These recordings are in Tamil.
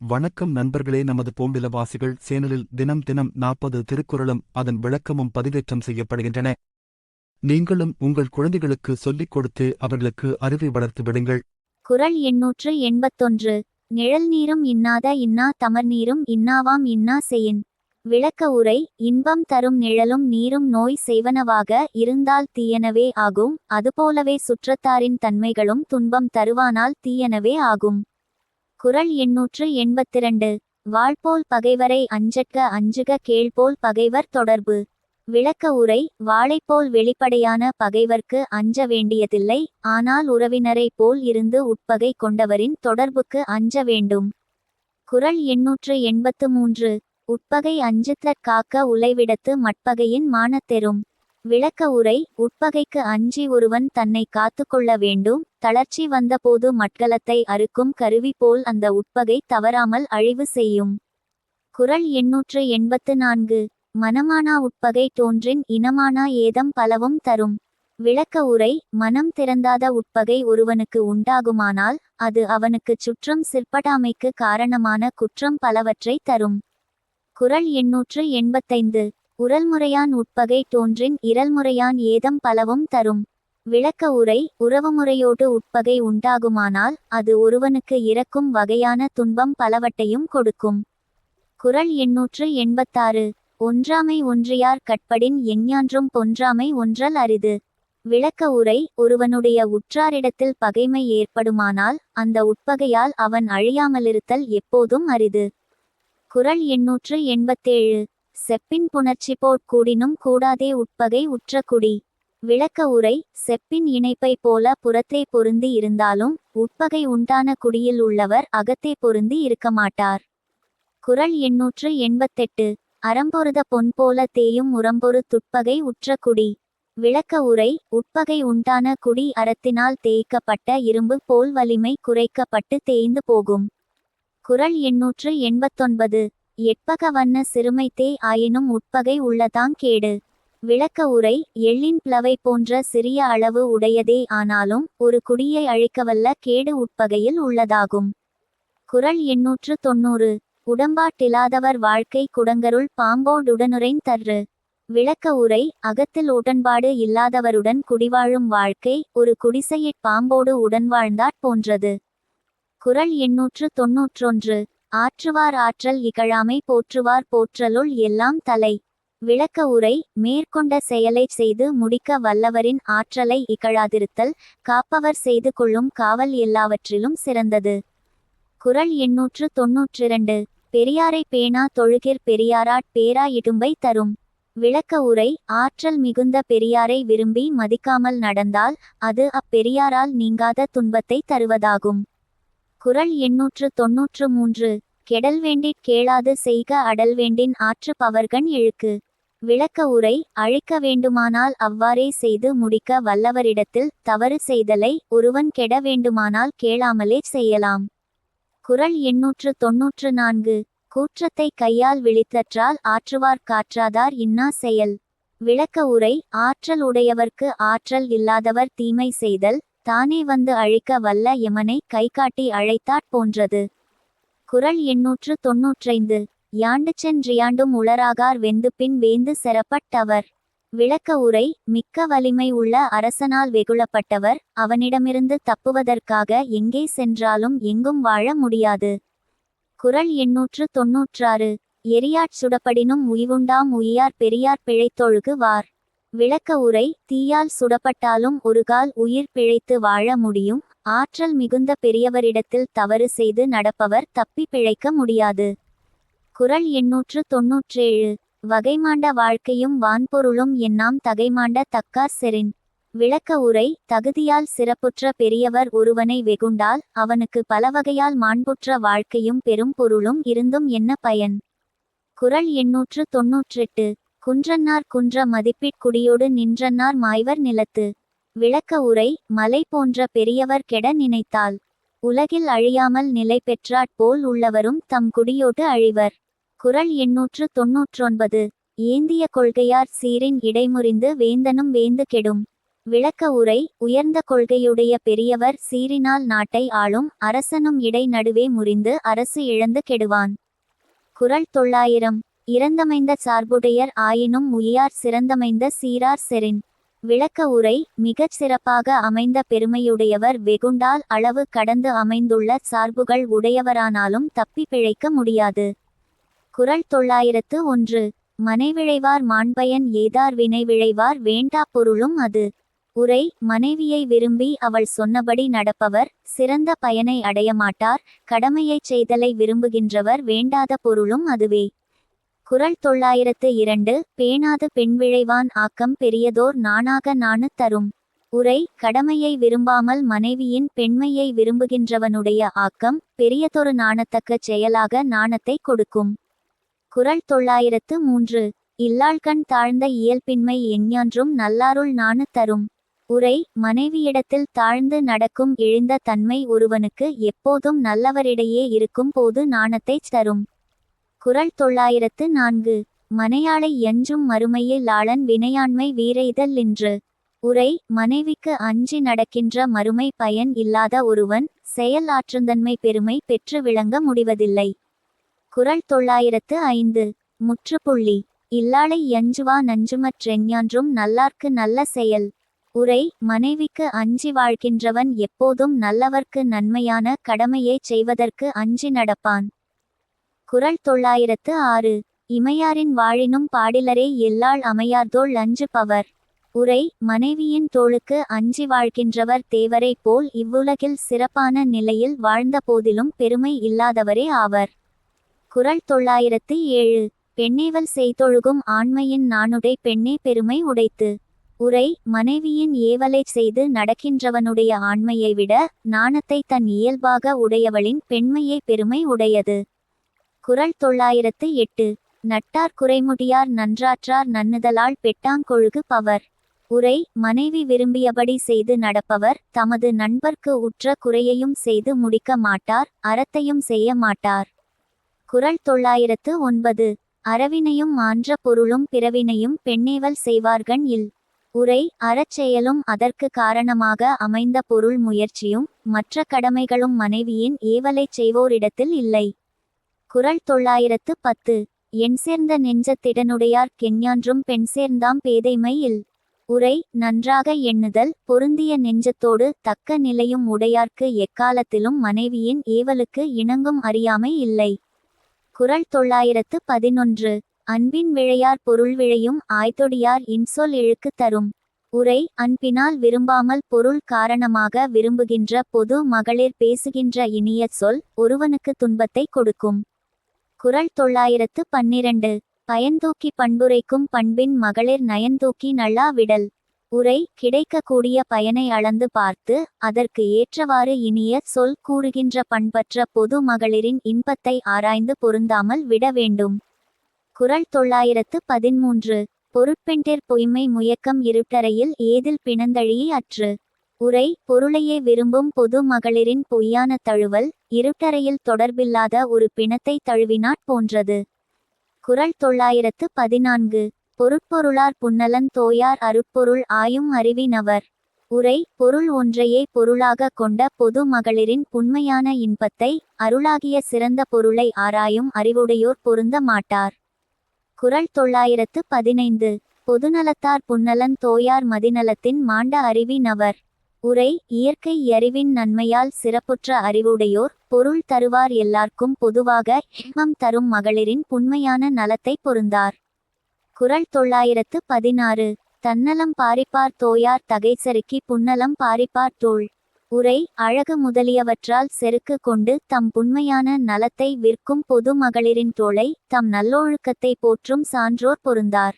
வணக்கம் நண்பர்களே நமது பூம்பிலவாசிகள் சேனலில் தினம் தினம் நாற்பது திருக்குறளும் அதன் விளக்கமும் பதிவேற்றம் செய்யப்படுகின்றன. நீங்களும் உங்கள் குழந்தைகளுக்கு சொல்லிக் கொடுத்து அவர்களுக்கு அறிவை வளர்த்து விடுங்கள். குரல் எண்ணூற்று எண்பத்தொன்று. நிழல் நீரும் இன்னாத இன்னா தமர்நீரும் இன்னாவாம் இன்னா செயின். விளக்க உரை இன்பம் தரும் நிழலும் நீரும் நோய் செய்வனவாக இருந்தால் தீயனவே ஆகும். அதுபோலவே சுற்றத்தாரின் தன்மைகளும் துன்பம் தருவானால் தீயனவே ஆகும். குறள் எண்ணூற்று எண்பத்திரண்டு. வாழ்போல் பகைவரை அஞ்சற்க அஞ்சுக கேள்போல் பகைவர் தொடர்பு. விளக்க உரை வாழைப்போல் வெளிப்படையான பகைவர்க்கு அஞ்ச வேண்டியதில்லை ஆனால் உறவினரைப் போல் இருந்து உட்பகை கொண்டவரின் தொடர்புக்கு அஞ்ச வேண்டும். குறள் எண்ணூற்று எண்பத்து மூன்று. உட்பகை அஞ்சுத்தற் காக்க உலைவிடத்து மட்பகையின் மானத்தெரும். விளக்க உரை உட்பகைக்கு அஞ்சி ஒருவன் தன்னை காத்துக்கொள்ள வேண்டும் தளர்ச்சி வந்தபோது மட்கலத்தை அறுக்கும் கருவி போல் அந்த உட்பகை தவறாமல் அழிவு செய்யும். குரல் எண்ணூற்று எண்பத்து நான்கு. மனமானா உட்பகை தோன்றின் இனமானா ஏதம் பலவும் தரும். விளக்க உரை மனம் திறந்தாத உட்பகை ஒருவனுக்கு உண்டாகுமானால் அது அவனுக்குச் சுற்றம் சிற்படாமைக்கு காரணமான குற்றம் பலவற்றை தரும். குரல் எண்ணூற்று எண்பத்தைந்து. உரல்முறையான் உட்பகை தோன்றின் இரல்முறையான் ஏதம் பலவும் தரும். விளக்க உரை உறவுமுறையோடு உட்பகை உண்டாகுமானால் அது ஒருவனுக்கு இறக்கும் வகையான துன்பம் பலவட்டையும் கொடுக்கும். குறள் எண்ணூற்று எண்பத்தாறு. ஒன்றாமை ஒன்றியார் கட்படின் எஞ்ஞான்றும் பொன்றாமை ஒன்றல் அரிது. விளக்க உரை ஒருவனுடைய உற்றாரிடத்தில் பகைமை ஏற்படுமானால் அந்த உட்பகையால் அவன் அழியாமலிருத்தல் எப்போதும் அரிது. குறள் எண்ணூற்று எண்பத்தேழு. செப்பின் புணர்ச்சி போட் கூடினும் கூடாதே உட்பகை உற்ற குடி. விளக்க உரை செப்பின் இணைப்பை போல புறத்தே பொருந்தி இருந்தாலும் உட்பகை உண்டான குடியில் உள்ளவர் அகத்தே பொருந்தி இருக்க மாட்டார். குறள் எண்ணூற்று எண்பத்தெட்டு. அறம்பொருத பொன் போல தேயும் உரம்பொரு துட்பகை உற்ற குடி. விளக்க உரை உட்பகை உண்டான குடி அறத்தினால் தேய்க்கப்பட்ட இரும்பு போல் வலிமை குறைக்கப்பட்டு தேய்ந்து போகும். குறள் எண்ணூற்று எண்பத்தொன்பது. எட்பக வண்ண சிறுமைத்தே ஆயினும் உட்பகை உள்ளதாங் கேடு. விளக்க உரை எள்ளின் பிளவை போன்ற சிறிய அளவு உடையதே ஆனாலும் ஒரு குடியை அழிக்கவல்ல கேடு உட்பகையில் உள்ளதாகும். குரல் எண்ணூற்று தொன்னூறு. உடம்பாட்டிலாதவர் வாழ்க்கை குடங்கருள் பாம்போடுடனுரைன் தர்று. விளக்க உரை அகத்தில் உடன்பாடு இல்லாதவருடன் குடிவாழும் வாழ்க்கை ஒரு குடிசையிற் பாம்போடு உடன் வாழ்ந்தாற் போன்றது. குறள் எண்ணூற்று தொன்னூற்றொன்று. ஆற்றுவார் ஆற்றல் இகழாமை போற்றுவார் போற்றலுள் எல்லாம் தலை. விளக்க உரை மேற்கொண்ட செயலைச் செய்து முடிக்க வல்லவரின் ஆற்றலை இகழாதிருத்தல் காப்பவர் செய்து கொள்ளும் காவல் எல்லாவற்றிலும் சிறந்தது. குறள் எண்ணூற்று தொன்னூற்றிரண்டு. பெரியாரை பேணா தொழுகிற் பெரியாராட் பேரா இடும்பை தரும். விளக்க உரை ஆற்றல் மிகுந்த பெரியாரை விரும்பி மதிக்காமல் நடந்தால் அது அப்பெரியாரால் நீங்காத துன்பத்தை தருவதாகும். குறள் எண்ணூற்று தொன்னூற்று மூன்று. கெடல் வேண்டிற் கேளாது செய்க அடல் வேண்டின் ஆற்று பவர்கண் இழுக்கு. விளக்க உரை அழிக்க வேண்டுமானால் அவ்வாறே செய்து முடிக்க வல்லவரிடத்தில் தவறு செய்தலை ஒருவன் கெட வேண்டுமானால் கேளாமலே செய்யலாம் குரல் எண்ணூற்று தொன்னூற்று நான்கு. கூற்றத்தை கையால் விழித்தற்றால் ஆற்றுவார் காற்றாதார் இன்னா செயல். விளக்க உரை ஆற்றல் உடையவர்க்கு ஆற்றல் இல்லாதவர் தீமை செய்தல். தானே வந்து அழிக்க வல்ல எமனை கைகாட்டி அழைத்தாற் போன்றது. குறள் எண்ணூற்று தொன்னூற்றைந்து. யாண்டு சென்றியாண்டும் உளராகார் வெந்து பின் வேந்து செறப்பட்டவர் விளக்க உரை மிக்க வலிமை உள்ள அரசனால் வெகுளப்பட்டவர் அவனிடமிருந்து தப்புவதற்காக எங்கே சென்றாலும் எங்கும் வாழ முடியாது. குரல் எண்ணூற்று தொன்னூற்றாறு. எரியாற் சுடப்படினும் உய்வுண்டாம் உயியார் பெரியார் பிழைத்தொழுகு வார். விளக்க உரை தீயால் சுடப்பட்டாலும் ஒருகால் உயிர் பிழைத்து வாழ முடியும். ஆற்றல் மிகுந்த பெரியவரிடத்தில் தவறு செய்து நடப்பவர் தப்பி பிழைக்க முடியாது. குரல் எண்ணூற்று தொன்னூற்றேழு. வகைமாண்ட வாழ்க்கையும் வான்பொருளும் எண்ணாம் தகைமாண்ட தக்கார் செரின் விளக்க உரை தகுதியால் சிறப்புற்ற பெரியவர் ஒருவனை வெகுண்டால் அவனுக்கு பலவகையால் மாண்புற்ற வாழ்க்கையும் பெரும் பொருளும் இருந்தும் என்ன பயன்? குரல் எண்ணூற்று தொன்னூற்றெட்டு. குன்றன்னார் குன்ற மதிப்பிற்குடியோடு நின்றன்னார் மாய்வர் நிலத்து. விளக்க உரை மலை போன்ற பெரியவர் கெட நினைத்தால் உலகில் அழியாமல் நிலை பெற்றாற் போல் உள்ளவரும் தம் குடியோடு அழிவர். குரல் எண்ணூற்று தொன்னூற்றொன்பது. ஏந்திய கொள்கையார் சீரின் இடைமுறிந்து வேந்தனும் வேந்து கெடும். விளக்க உரை உயர்ந்த கொள்கையுடைய பெரியவர் சீறினால் நாட்டை ஆளும் அரசனும் இடை நடுவே முறிந்து அரசு இழந்து கெடுவான். குரல் தொள்ளாயிரம். இறந்தமைந்த சார்புடையர் ஆயினும் உயார் சிறந்தமைந்த சீரார் செரின் விளக்க உரை மிகச் சிறப்பாக அமைந்த பெருமையுடையவர் வெகுண்டால் அளவு கடந்து அமைந்துள்ள சார்புகள் உடையவரானாலும் தப்பி பிழைக்க முடியாது. குறள் தொள்ளாயிரத்து ஒன்று. மனைவிழைவார் மாண்பயன் ஏதார் வினைவிழைவார் வேண்டா பொருளும் அது. உரை மனைவியை விரும்பி அவள் சொன்னபடி நடப்பவர் சிறந்த பயனை அடையமாட்டார். கடமையைச் செய்தலை விரும்புகின்றவர் வேண்டாத பொருளும் அதுவே. குறள் தொள்ளாயிரத்து இரண்டு பேணாது பெண் விழைவான் ஆக்கம் பெரியதோர் நாணாக நாணு தரும். உரை கடமையை விரும்பாமல் மனைவியின் பெண்மையை விரும்புகின்றவனுடைய ஆக்கம் பெரியதொரு நாணத்தக்க செயலாக நாணத்தை கொடுக்கும். குறள் தொள்ளாயிரத்து மூன்று இல்லாள்கண் தாழ்ந்த இயல்பின்மை எஞ்ஞான்றும் நல்லாருள் நாணு தரும். உரை மனைவியிடத்தில் தாழ்ந்து நடக்கும் இழிந்த தன்மை ஒருவனுக்கு எப்போதும் நல்லவரிடையே இருக்கும் போது நாணத்தைத் தரும். குறள் தொள்ளாயிரத்து நான்கு. மனையாளை எஞ்சும் மறுமையில் லாளன் வினையாண்மை வீரெய்தல் என்று உரை மனைவிக்கு அஞ்சி நடக்கின்ற மறுமை பயன் இல்லாத ஒருவன் செயல் ஆற்றுந்தன்மை பெருமை பெற்று விளங்க முடிவதில்லை. குறள் தொள்ளாயிரத்து ஐந்து. முற்றுப்புள்ளி. இல்லாளை எஞ்சுவா நஞ்சுமற்றெஞ்ஞான்றும் நல்லார்க்கு நல்ல செயல். உரை மனைவிக்கு அஞ்சி வாழ்கின்றவன் எப்போதும் நல்லவர்க்கு நன்மையான கடமையைச் செய்வதற்கு அஞ்சி நடப்பான். குறள் தொள்ளாயிரத்து ஆறு. இமையாரின் வாழினும் பாடிலரே எல்லாள் அமையார்தோள் அஞ்சு பவர். உரை மனைவியின் தோளுக்கு அஞ்சி வாழ்கின்றவர் தேவரை போல் இவ்வுலகில் சிறப்பான நிலையில் வாழ்ந்த போதிலும் பெருமை இல்லாதவரே ஆவர். குரல் தொள்ளாயிரத்து ஏழு. பெண்ணேவல் செய்தொழுகும் ஆண்மையின் நாணுடை பெண்ணே பெருமை உடைத்து. உரை மனைவியின் ஏவலைச் செய்து நடக்கின்றவனுடைய ஆண்மையை விட நாணத்தை தன் இயல்பாக உடையவளின் பெண்மையே பெருமை உடையது. குறள் தொள்ளாயிரத்து எட்டு. நட்டார் குறைமுடியார் நன்றாற்றார் நன்னுதலால் பெட்டாங்கொழுகு பவர். உரை மனைவி விரும்பியபடி செய்து நடப்பவர் தமது நண்பர்க்கு உற்ற குறையையும் செய்து முடிக்க மாட்டார் அறத்தையும் செய்ய மாட்டார். குறள் தொள்ளாயிரத்து ஒன்பது. அறவினையும் மான்ற பொருளும் பிறவினையும் பெண்ணேவல் செய்வார்கண் இல். உரை அறச்செயலும் அதற்கு காரணமாக அமைந்த பொருள் முயற்சியும் மற்ற கடமைகளும் மனைவியின் ஏவலைச் செய்வோரிடத்தில் இல்லை. குறள் தொள்ளாயிரத்து பத்து. என் சேர்ந்த நெஞ்சத்திடனுடையார் கெஞ்ஞான்றும் பெண் சேர்ந்தாம் பேதைமை இல். உரை நன்றாக எண்ணுதல் பொருந்திய நெஞ்சத்தோடு தக்க நிலையும் உடையார்க்கு எக்காலத்திலும் மனைவியின் ஏவலுக்கு இணங்கும் அறியாமை இல்லை. குரல் தொள்ளாயிரத்து பதினொன்று. அன்பின் விழையார் பொருள் விழையும் ஆய்தொடியார் இன்சொல் இழுக்கு தரும். உரை அன்பினால் விரும்பாமல் பொருள் காரணமாக விரும்புகின்ற பொது மகளிர் பேசுகின்ற இனிய சொல் ஒருவனுக்கு துன்பத்தை கொடுக்கும். குறள் தொள்ளாயிரத்து பன்னிரண்டு. பயன்தூக்கி பண்புரைக்கும் பண்பின் மகளிர் நயன்தூக்கி நல்லா விடல். உரை கிடைக்கக்கூடிய பயனை அளந்து பார்த்து அதற்கு ஏற்றவாறு இனிய சொல் கூறுகின்ற பண்பற்ற பொது மகளிரின் இன்பத்தை ஆராய்ந்து பொருந்தாமல் விட வேண்டும். குறள் தொள்ளாயிரத்து பதிமூன்று பொருட்பெண்டிர் பொய்மை முயக்கம் இருட்டறையில் ஏதில் பிணந்தழியே அற்று. உரை பொருளையே விரும்பும் பொது மகளிரின் பொய்யான தழுவல் இருட்டறையில் தொடர்பில்லாத ஒரு பிணத்தை தழுவினாற் போன்றது. குறள் தொள்ளாயிரத்து பதினான்கு. பொருட்பொருளார் புன்னலன் தோயார் அருட்பொருள் ஆயும் அறிவினவர். உரை பொருள் ஒன்றையே பொருளாக கொண்ட பொது மகளிரின் புண்மையான இன்பத்தை அருளாகிய சிறந்த பொருளை ஆராயும் அறிவுடையோர் பொருந்த மாட்டார். குறள் தொள்ளாயிரத்து பதினைந்து. பொதுநலத்தார் புன்னலன் தோயார் மதிநலத்தின் மாண்ட அறிவினவர். உரை இயற்கை அறிவின் நன்மையால் சிறப்புற்ற அறிவுடையோர் பொருள் தருவார் எல்லார்க்கும் பொதுவாக இன்பம் தரும் மகளிரின் புண்மையான நலத்தை பொருந்தார். குரல் தொள்ளாயிரத்து பதினாறு. தன்னலம் பாரிப்பார் தோயார் தகைசருக்கி புன்னலம் பாரிப்பார் தோள். உரை அழகு முதலியவற்றால் செருக்கு கொண்டு தம் புண்மையான நலத்தை விற்கும் பொது மகளிரின் தோளை தம் நல்லொழுக்கத்தை போற்றும் சான்றோர் பொருந்தார்.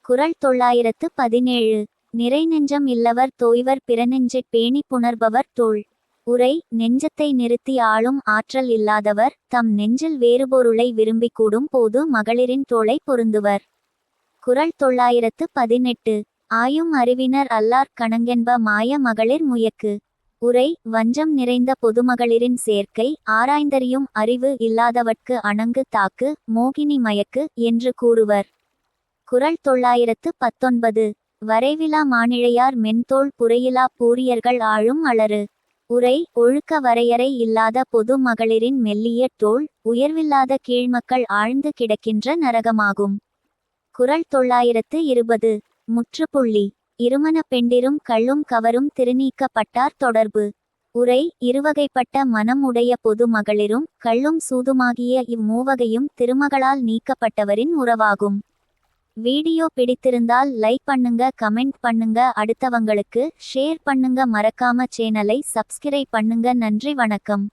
குரல் தொள்ளாயிரத்து பதினேழு. நிறை நெஞ்சம் இல்லவர் தோய்வர் பிறநெஞ்சைப் பேணி புணர்பவர் தோள். உரை நெஞ்சத்தை நிறுத்தி ஆளும் ஆற்றல் இல்லாதவர் தம் நெஞ்சில் வேறுபொருளை விரும்பிக் கூடும் போது மகளிரின் தோளை பொருந்துவர். குரல் தொள்ளாயிரத்து பதினெட்டு. ஆயும் அறிவினர் அல்லார் கணங்கென்ப மாய மகளிர் முயக்கு. உரை வஞ்சம் நிறைந்த பொதுமகளிரின் சேர்க்கை ஆராய்ந்தறியும் அறிவு இல்லாதவர்க்கு அணங்கு தாக்கு மோகினி மயக்கு என்று கூறுவர். குரல் தொள்ளாயிரத்து பத்தொன்பது. வரைவிலா மானிழையார் மென்தோள் புரையிலா பூரியர்கள் ஆழும் அலறு. உரை ஒழுக்க வரையறை இல்லாத பொது மகளிரின் மெல்லிய தோல் உயர்வில்லாத கீழ்மக்கள் ஆழ்ந்து கிடக்கின்ற நரகமாகும். குறள் தொள்ளாயிரத்து இருபது. முற்றுப்புள்ளி. இருமண பெண்டிரும் கள்ளும் கவரும் திருநீக்கப்பட்டார் தொடர்பு. உரை இருவகைப்பட்ட மனம் உடைய பொது மகளிரும் கள்ளும் சூதுமாகிய இம்மூவகையும் திருமகளால் நீக்கப்பட்டவரின் உறவாகும். வீடியோ பிடித்திருந்தால் லைக் பண்ணுங்க கமெண்ட் பண்ணுங்க. அடுத்தவங்களுக்கு ஷேர் பண்ணுங்க. மறக்காம சேனலை சப்ஸ்கிரைப் பண்ணுங்க. நன்றி வணக்கம்.